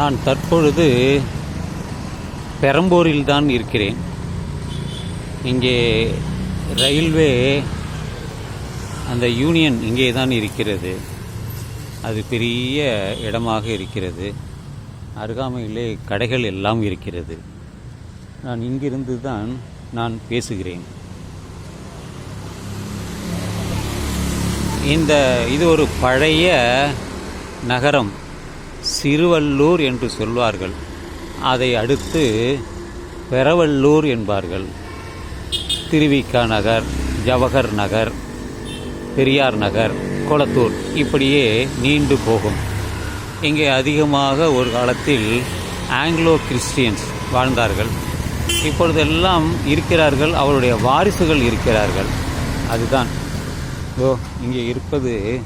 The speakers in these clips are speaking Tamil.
நான் தற்பொழுது பெரம்பூரில் தான் இருக்கிறேன். இங்கே ரயில்வே அந்த யூனியன் இங்கே தான் இருக்கிறது. அது பெரிய இடமாக இருக்கிறது. அருகாமையிலே கடைகள் எல்லாம் இருக்கிறது. நான் இங்கிருந்து தான் நான் பேசுகிறேன். இந்த இது ஒரு பழைய நகரம். சிறுவல்லூர் என்று சொல்வார்கள். அதை அடுத்து பெரவல்லூர் என்பார்கள். திருவிக்கா நகர் ஜவஹர் நகர் பெரியார் நகர் கொளத்தூர் இப்படியே நீண்டு போகும். இங்கே அதிகமாக ஒரு காலத்தில் ஆங்கிலோ கிறிஸ்டியன்ஸ் வாழ்ந்தார்கள். இப்பொழுதெல்லாம் இருக்கிறார்கள் அவருடைய வாரிசுகள் இருக்கிறார்கள். அதுதான். ஓ இங்கே இருப்பது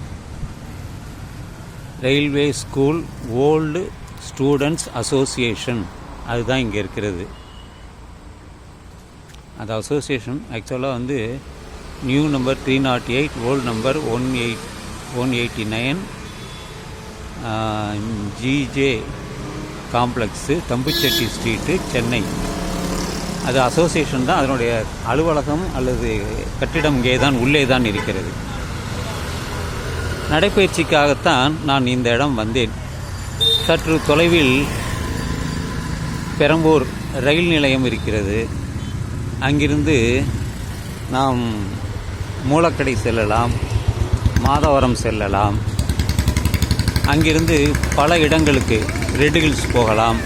railway school old students association அதுதான் இங்கே இருக்கிறது. அந்த அசோசியேஷன் ஆக்சுவலாக வந்து new number three not eight old number one eight one eighty nine GJ complex Thambuchetty street Chennai அது அசோசியேஷன் தான் அதனுடைய அலுவலகம் அல்லது கட்டிடம் இங்கே தான் உள்ளே தான் இருக்கிறது. நடைப்பயிற்சிக்காகத்தான் நான் இந்த இடம் வந்தேன். சற்று தொலைவில் பெரம்பூர் ரயில் நிலையம் இருக்கிறது. அங்கிருந்து நாம் மூலக்கடை செல்லலாம் மாதவரம் செல்லலாம். அங்கிருந்து பல இடங்களுக்கு ரெட் ஹில்ஸ் போகலாம்.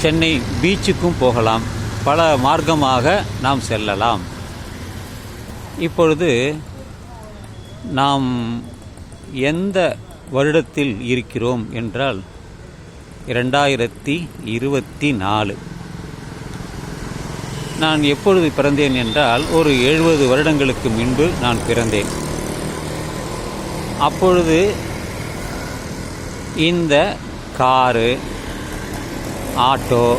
சென்னை பீச்சுக்கும் போகலாம். பல மார்க்கமாக நாம் செல்லலாம். இப்பொழுது நாம் எந்த வருடத்தில் இருக்கிறோம் என்றால் இரண்டாயிரத்தி இருபத்தி நாலு. நான் எப்பொழுது பிறந்தேன் என்றால் ஒரு எழுபது வருடங்களுக்கு முன்பு நான் பிறந்தேன். அப்பொழுது இந்த காரு ஆட்டோ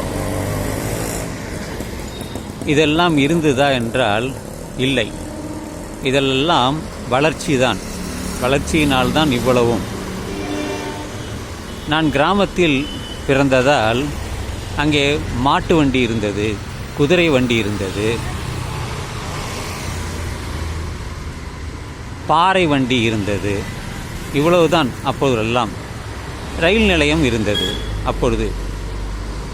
இதெல்லாம் இருந்ததா என்றால் இல்லை. இதெல்லாம் வளர்ச்சி தான் வளர்ச்சியினால் தான் இவ்வளவும். நான் கிராமத்தில் பிறந்ததால் அங்கே மாட்டு வண்டி இருந்தது குதிரை வண்டி இருந்தது பாறை வண்டி இருந்தது. இவ்வளவுதான் அப்போதெல்லாம் ரயில் நிலையம் இருந்தது அப்பொழுது.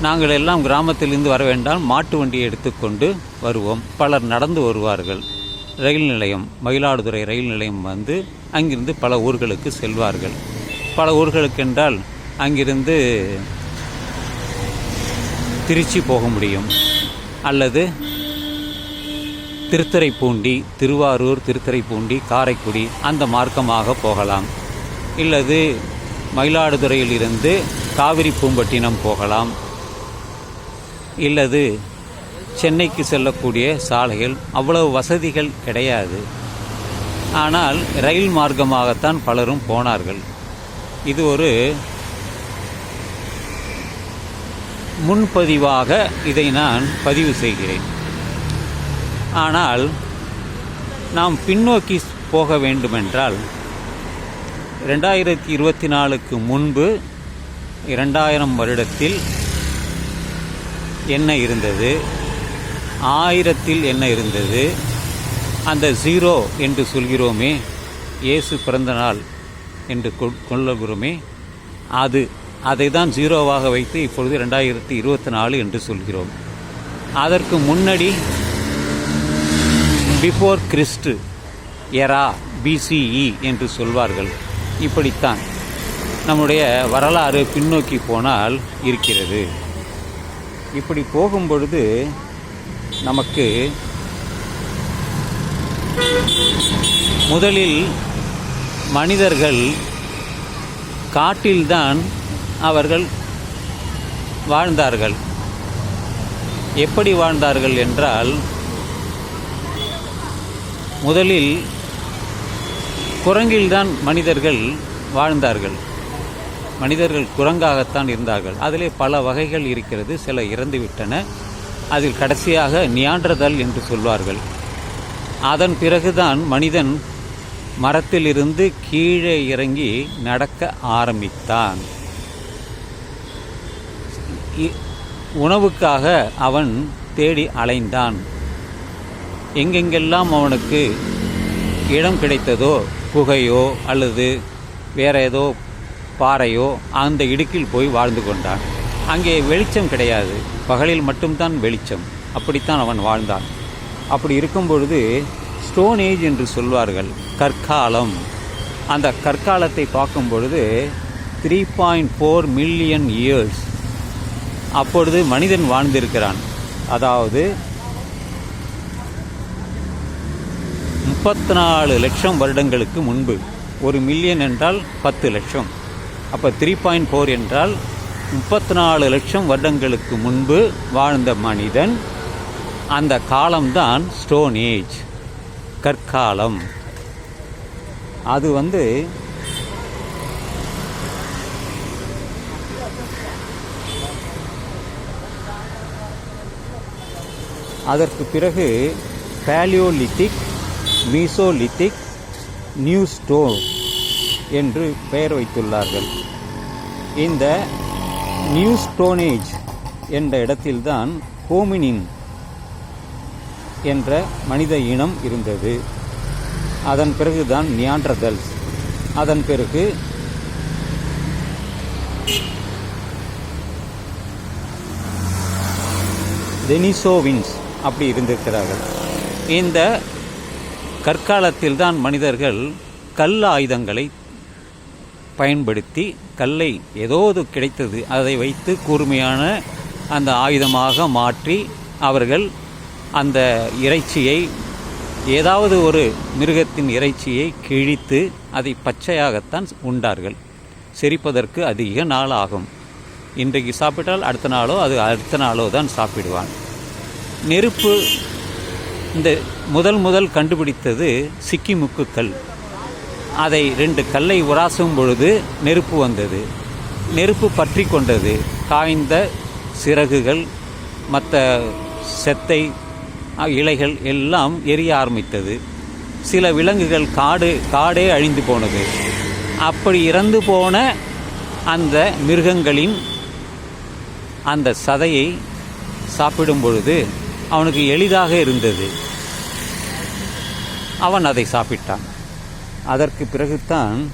நாங்கள் எல்லாம் கிராமத்திலிருந்து வர வேண்டாம் மாட்டு வண்டியை எடுத்துக்கொண்டு வருவோம். பலர் நடந்து வருவார்கள். ரயில் நிலையம் மயிலாடுதுறை ரயில் நிலையம் வந்து அங்கிருந்து பல ஊர்களுக்கு செல்வார்கள். பல ஊர்களுக்கு என்றால் அங்கிருந்து திருச்சி போக முடியும். அல்லது திருத்துறைப்பூண்டி திருவாரூர் திருத்துறைப்பூண்டி காரைக்குடி அந்த மார்க்கமாக போகலாம். இல்லது மயிலாடுதுறையிலிருந்து காவிரி பூம்பட்டினம் போகலாம். இல்லது சென்னைக்கு செல்லக்கூடிய சாலைகள் அவ்வளவு வசதிகள் கிடையாது. ஆனால் ரயில் மார்க்கமாகத்தான் பலரும் போனார்கள். இது ஒரு முன்பதிவாக இதை நான் பதிவு செய்கிறேன். ஆனால் நாம் பின்னோக்கி போக வேண்டுமென்றால் ரெண்டாயிரத்தி இருபத்தி நாலுக்கு முன்பு இரண்டாயிரம் வருடத்தில் என்ன இருந்தது? ஆயிரத்தில் என்ன இருந்தது? அந்த ஜீரோ என்று சொல்கிறோமே இயேசு பிறந்த நாள் என்று கொ- கொள்ளுகிறோமே அது அதை தான் ஜீரோவாக வைத்து இப்பொழுது ரெண்டாயிரத்தி இருபத்தி நாலு என்று சொல்கிறோம். அதற்கு முன்னாடி பிஃபோர் கிறிஸ்டு எரா பிசிஇ என்று சொல்வார்கள். இப்படித்தான் நம்முடைய வரலாறு பின்னோக்கி போனால் இருக்கிறது. இப்படி போகும் பொழுது நமக்கு முதலில் மனிதர்கள் காட்டில்தான் அவர்கள் வாழ்ந்தார்கள். எப்படி வாழ்ந்தார்கள் என்றால் முதலில் குரங்கில்தான் மனிதர்கள் வாழ்ந்தார்கள். மனிதர்கள் குரங்காகத்தான் இருந்தார்கள். அதிலே பல வகைகள் இருக்கிறது. சில இறந்துவிட்டன. அதில் கடைசியாக நியாண்டதல் என்று சொல்வார்கள். அதன் பிறகுதான் மனிதன் மரத்திலிருந்து கீழே இறங்கி நடக்க ஆரம்பித்தான். இ- உணவுக்காக அவன் தேடி அலைந்தான். எங்கெங்கெல்லாம் அவனுக்கு இடம் கிடைத்ததோ குகையோ அல்லது வேற ஏதோ பாறையோ அந்த இடுக்கில் போய் வாழ்ந்து கொண்டான். அங்கே வெளிச்சம் கிடையாது. பகலில் மட்டும்தான் வெளிச்சம். அப்படித்தான் அவன் வாழ்ந்தான். அப்படி இருக்கும் பொழுது ஸ்டோன் ஏஜ் என்று சொல்வார்கள் கற்காலம். அந்த கற்காலத்தை பார்க்கும் பொழுது three point four million years அப்பொழுது மனிதன் வாழ்ந்திருக்கிறான். அதாவது முப்பத்தி நாலு லட்சம் வருடங்களுக்கு முன்பு. ஒரு மில்லியன் என்றால் பத்து லட்சம். அப்போ த்ரீ பாயிண்ட் ஃபோர் என்றால் முப்பத்தி நாலு லட்சம் வருடங்களுக்கு முன்பு வாழ்ந்த மனிதன் அந்த காலம்தான் ஸ்டோன் ஏஜ் கற்காலம். அது வந்து அதற்கு பிறகு பேலியோலித்திக் மீசோலித்திக் நியூ ஸ்டோன் என்று பெயர் வைத்துள்ளார்கள். இந்த நியூ ஸ்டோனேஜ் என்ற இடத்தில்தான் ஹோமினின் என்ற மனித இனம் இருந்தது. அதன் பிறகுதான் நியாண்டர்தல்ஸ் அதன் பிறகு டெனிசோவின்ஸ் அப்படி இருந்திருக்கிறார்கள். இந்த கற்காலத்தில் தான் மனிதர்கள் கல் ஆயுதங்களை பயன்படுத்தி கல்லை ஏதோது கிடைத்தது அதை வைத்து கூர்மையான அந்த ஆயுதமாக மாற்றி அவர்கள் அந்த இறைச்சியை ஏதாவது ஒரு மிருகத்தின் இறைச்சியை கிழித்து அதை பச்சையாகத்தான் உண்டார்கள். செரிப்பதற்கு அதிக நாள் ஆகும். இன்றைக்கு சாப்பிட்டால் அடுத்த நாளோ அது அடுத்த நாளோ தான் சாப்பிடுவான். நெருப்பு இந்த முதல் முதல் கண்டுபிடித்தது சிக்கிமுக்குக்கல் அதை ரெண்டு கல்லை உராசும் பொழுது நெருப்பு வந்தது. நெருப்பு பற்றி கொண்டது. காய்ந்த சிறகுகள் மற்ற செத்தை இலைகள் எல்லாம் எரிய ஆரம்பித்தது. சில விலங்குகள் காடு காடே அழிந்து போனது. அப்படி இறந்து போன அந்த மிருகங்களின் அந்த சதையை சாப்பிடும் பொழுது அவனுக்கு எளிதாக இருந்தது. அவன் அதை சாப்பிட்டான். அதற்கு பிறகுதான்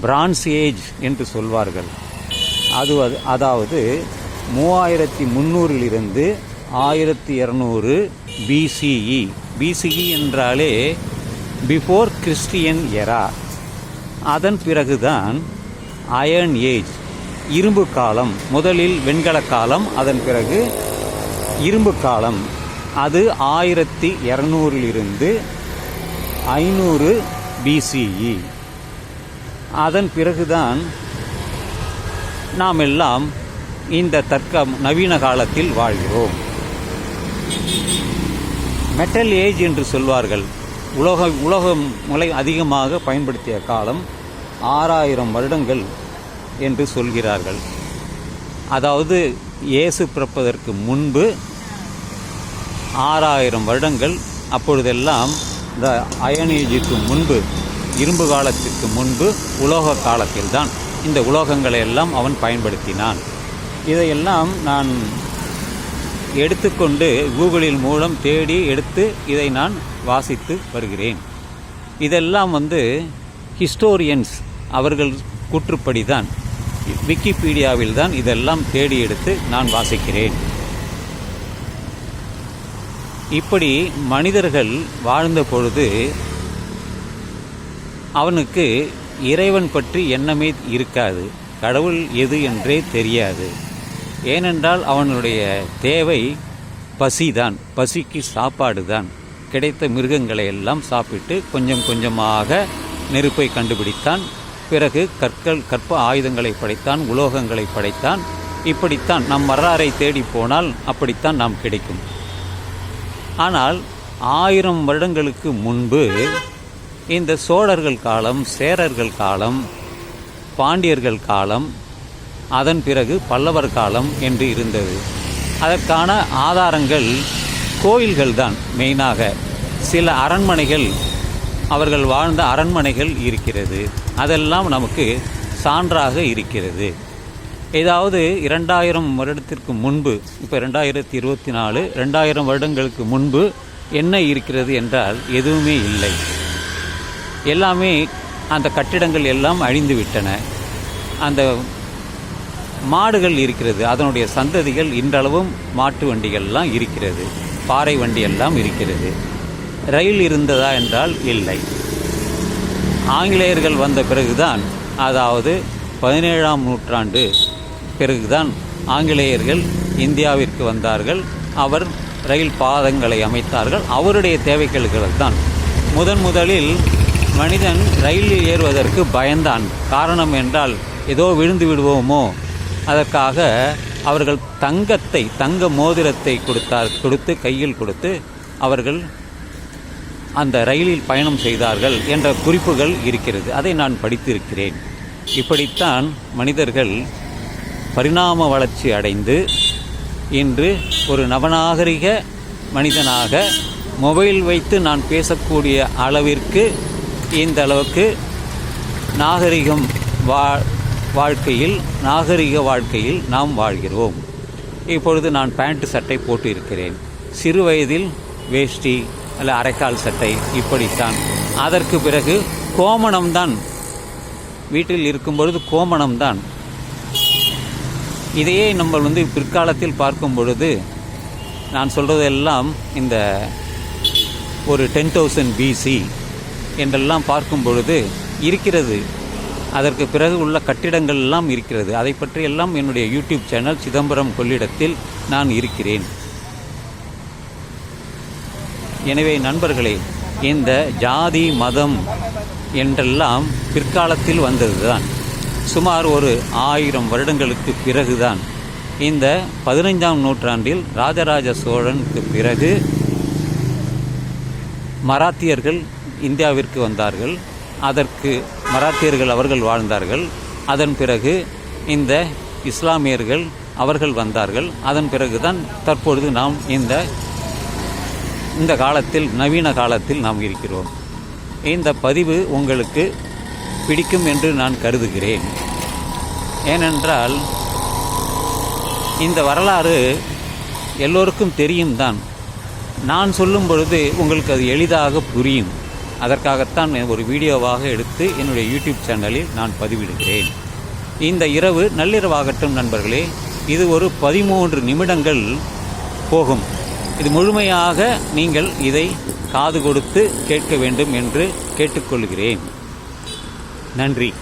பிரான்ஸ் ஏஜ் என்று சொல்வார்கள். அது அது- அதாவது மூவாயிரத்தி முந்நூறிலிருந்து ஆயிரத்தி இரநூறு பிசிஇ பிசிஇ என்றாலே பிஃபோர் கிறிஸ்டியன் எரா அதன் பிறகுதான் அயர்ன் ஏஜ் இரும்பு காலம் முதலில் வெண்கல காலம் அதன் பிறகு இரும்பு காலம். அது ஆயிரத்தி இரநூறிலிருந்து ஐநூறு பிசிஇ அதன் பிறகுதான் நாம் எல்லாம் இந்த தற்க நவீன காலத்தில் வாழ்கிறோம். மெட்டல் ஏஜ் என்று சொல்வார்கள். உலக உலகம் முறை அதிகமாக பயன்படுத்திய காலம் ஆறாயிரம் வருடங்கள் என்று சொல்கிறார்கள். அதாவது இயேசு பிறப்பதற்கு முன்பு ஆறாயிரம் வருடங்கள் அப்பொழுதெல்லாம் இந்த அயனேஜுக்கு முன்பு இரும்பு காலத்திற்கு முன்பு உலோக காலத்தில்தான் இந்த உலோகங்களை எல்லாம் அவன் பயன்படுத்தினான். இதையெல்லாம் நான் எடுத்துக்கொண்டு கூகுளில் மூலம் தேடி எடுத்து இதை நான் வாசித்து வருகிறேன். இதெல்லாம் வந்து ஹிஸ்டோரியன்ஸ் அவர்கள் கூற்றுப்படி தான் விக்கிபீடியாவில் தான் இதெல்லாம் தேடி எடுத்து நான் வாசிக்கிறேன். இப்படி மனிதர்கள் வாழ்ந்த பொழுது அவனுக்கு இறைவன் பற்றி எண்ணமே இருக்காது. கடவுள் எது என்றே தெரியாது. ஏனென்றால் அவனுடைய தேவை பசிதான். பசிக்கு சாப்பாடு தான் கிடைத்த மிருகங்களை எல்லாம் சாப்பிட்டு கொஞ்சம் கொஞ்சமாக நெருப்பை கண்டுபிடித்தான். பிறகு கற்கள் கற்ப ஆயுதங்களை படைத்தான் உலோகங்களை படைத்தான். இப்படித்தான் நம் வரலாறை தேடி போனால் அப்படித்தான் நாம் கிடைக்கும். ஆனால் ஆயிரம் வருடங்களுக்கு முன்பு இந்த சோழர்கள் காலம் சேரர்கள் காலம் பாண்டியர்கள் காலம் அதன் பிறகு பல்லவர் காலம் என்று இருந்தது. அதற்கான ஆதாரங்கள் கோயில்கள் தான் மெயினாக. சில அரண்மனைகள் அவர்கள் வாழ்ந்த அரண்மனைகள் இருக்கிறது. அதெல்லாம் நமக்கு சான்றாக இருக்கிறது. ஏதாவது இரண்டாயிரம் வருடத்திற்கு முன்பு இப்போ ரெண்டாயிரத்தி இருபத்தி நாலு ரெண்டாயிரம் வருடங்களுக்கு முன்பு என்ன இருக்கிறது என்றால் எதுவுமே இல்லை. எல்லாமே அந்த கட்டிடங்கள் எல்லாம் அழிந்து விட்டன. அந்த மாடுகள் இருக்கிறது அதனுடைய சந்ததிகள் இன்றளவும் மாட்டு வண்டிகள்லாம் இருக்கிறது பாறை வண்டி எல்லாம் இருக்கிறது. ரயில் இருந்ததா என்றால் இல்லை. ஆங்கிலேயர்கள் வந்த பிறகுதான் அதாவது பதினேழாம் நூற்றாண்டு பிறகுதான் ஆங்கிலேயர்கள் இந்தியாவிற்கு வந்தார்கள். அவர் ரயில் பாதங்களை அமைத்தார்கள். அவருடைய தேவைகளுக்கு தான். முதன் முதலில் மனிதன் ரயிலில் ஏறுவதற்கு பயந்தான். காரணம் என்றால் ஏதோ விழுந்து விடுவோமோ? அதற்காக அவர்கள் தங்கத்தை தங்க மோதிரத்தை கொடுத்தார் கொடுத்து கையில் கொடுத்து அவர்கள் அந்த ரயிலில் பயணம் செய்தார்கள் என்ற குறிப்புகள் இருக்கிறது. அதை நான் படித்திருக்கிறேன். இப்படித்தான் மனிதர்கள் பரிணாம வளர்ச்சி அடைந்து இன்று ஒரு நவநாகரிக மனிதனாக மொபைல் வைத்து நான் பேசக்கூடிய அளவிற்கு இந்த அளவுக்கு நாகரிகம் வா வாழ்க்கையில் நாகரிக வாழ்க்கையில் நாம் வாழ்கிறோம். இப்பொழுது நான் பேண்ட் சட்டை போட்டு இருக்கிறேன் சிறு வயதில் வேஷ்டி அல்ல அரைக்கால் சட்டை இப்படித்தான். அதற்கு பிறகு கோமணம்தான் வீட்டில் இருக்கும் பொழுது கோமணம்தான் இதையே நம்ம வந்து பிற்காலத்தில் பார்க்கும் பொழுது நான் சொல்கிறதெல்லாம் இந்த ஒரு டென் தௌசண்ட் பிசி என்றெல்லாம் பார்க்கும் பொழுது இருக்கிறது. அதற்கு பிறகு உள்ள கட்டிடங்கள் எல்லாம் இருக்கிறது. அதை பற்றி எல்லாம் என்னுடைய யூடியூப் சேனல் சிதம்பரம் கொள்ளிடத்தில் நான் இருக்கிறேன். எனவே நண்பர்களே இந்த ஜாதி மதம் என்றெல்லாம் பிற்காலத்தில் வந்ததுதான். சுமார் ஒரு ஆயிரம் வருடங்களுக்கு பிறகுதான். இந்த பதினைஞ்சாம் நூற்றாண்டில் ராஜராஜ சோழனுக்கு பிறகு மராத்தியர்கள் இந்தியாவிற்கு வந்தார்கள். அதற்கு மராத்தியர்கள் அவர்கள் வாழ்ந்தார்கள். அதன் பிறகு இந்த இஸ்லாமியர்கள் அவர்கள் வந்தார்கள். அதன் பிறகுதான் தற்பொழுது நாம் இந்த இந்த காலத்தில் நவீன காலத்தில் நாம் இருக்கிறோம். இந்த பதிவு உங்களுக்கு பிடிக்கும் என்று நான் கருதுகிறேன். ஏனென்றால் இந்த வரலாறு எல்லோருக்கும் தெரியும் தான். நான் சொல்லும் பொழுது உங்களுக்கு அது எளிதாக புரியும். அதற்காகத்தான் ஒரு வீடியோவாக எடுத்து என்னுடைய யூடியூப் சேனலில் நான் பதிவிடுகிறேன். இந்த இரவு நள்ளிரவாகட்டும் நண்பர்களே இது ஒரு பதிமூன்று நிமிடங்கள் போகும். இது முழுமையாக நீங்கள் இதை காது கொடுத்து கேட்க வேண்டும் என்று கேட்டுக்கொள்கிறேன். நன்றி.